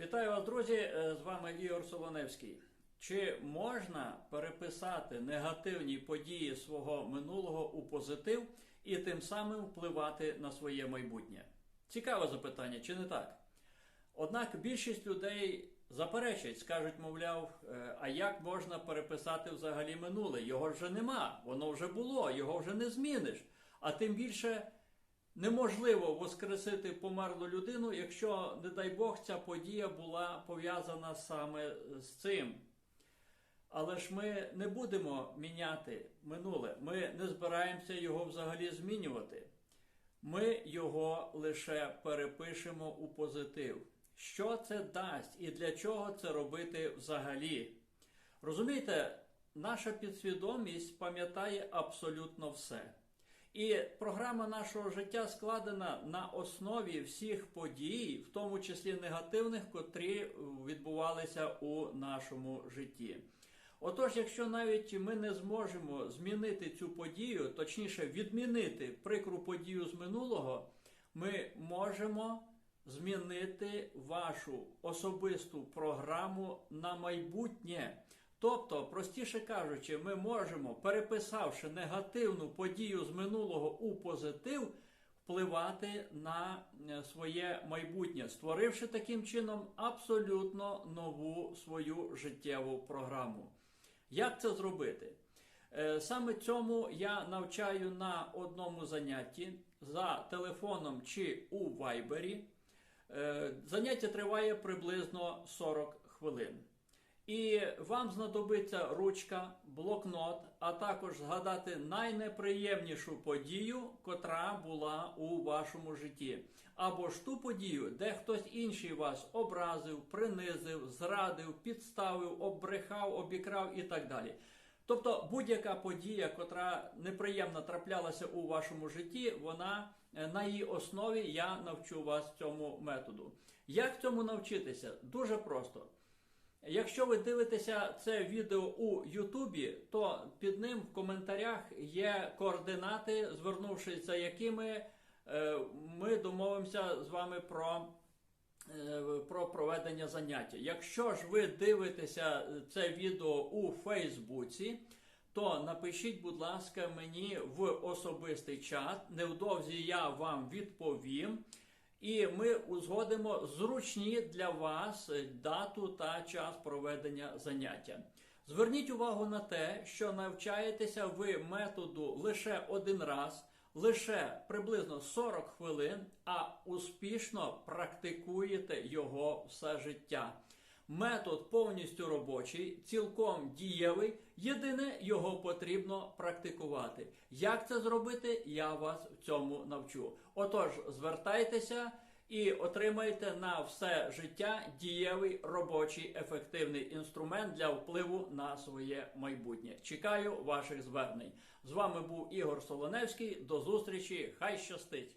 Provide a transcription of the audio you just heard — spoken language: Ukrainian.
Вітаю вас, друзі! Е, З вами Ігор Солоневський. Чи можна переписати негативні події свого минулого у позитив і тим самим впливати на своє майбутнє? Цікаве запитання, чи не так? Однак більшість людей заперечать, скажуть, мовляв, «Е, а як можна переписати взагалі минуле? Його вже нема, воно вже було, його вже не зміниш. А тим більше неможливо воскресити померлу людину, якщо, не дай Бог, ця подія була пов'язана саме з цим. Але ж ми не будемо міняти минуле, ми не збираємося його взагалі змінювати. Ми його лише перепишемо у позитив. Що це дасть і для чого це робити взагалі? Розумієте, наша підсвідомість пам'ятає абсолютно все. І програма нашого життя складена на основі всіх подій, в тому числі негативних, котрі відбувалися у нашому житті. Отож, якщо навіть ми не зможемо змінити цю подію, точніше відмінити прикру подію з минулого, ми можемо змінити вашу особисту програму на майбутнє. Тобто, простіше кажучи, ми можемо, переписавши негативну подію з минулого у позитив, впливати на е, своє майбутнє, створивши таким чином абсолютно нову свою життєву програму. Як це зробити? Е, Саме цьому я навчаю на одному занятті за телефоном чи у вайбері. Е, Заняття триває приблизно 40 хвилин. І вам знадобиться ручка, блокнот, а також згадати найнеприємнішу подію, котра була у вашому житті. Або ж ту подію, де хтось інший вас образив, принизив, зрадив, підставив, обрехав, обікрав і так далі. Тобто будь-яка подія, котра неприємно траплялася у вашому житті, вона е, на її основі я навчу вас цьому методу. Як цьому навчитися? Дуже просто. Якщо ви дивитеся це відео у Ютубі, то під ним в коментарях є координати, звернувшись за якими е, ми домовимося з вами про, е, про проведення заняття. Якщо ж ви дивитеся це відео у Фейсбуці, то напишіть, будь ласка, мені в особистий чат. Невдовзі я вам відповім. І ми узгодимо зручні для вас дату та час проведення заняття. Зверніть увагу на те, що навчаєтеся ви методу лише один раз, лише приблизно 40 хвилин, а успішно практикуєте його все життя. Метод повністю робочий, цілком дієвий. Єдине, його потрібно практикувати. Як це зробити, я вас в цьому навчу. Отож, звертайтеся і отримайте на все життя дієвий робочий ефективний інструмент для впливу на своє майбутнє. Чекаю ваших звернень. З вами був Ігор Солоневський. До зустрічі! Хай щастить!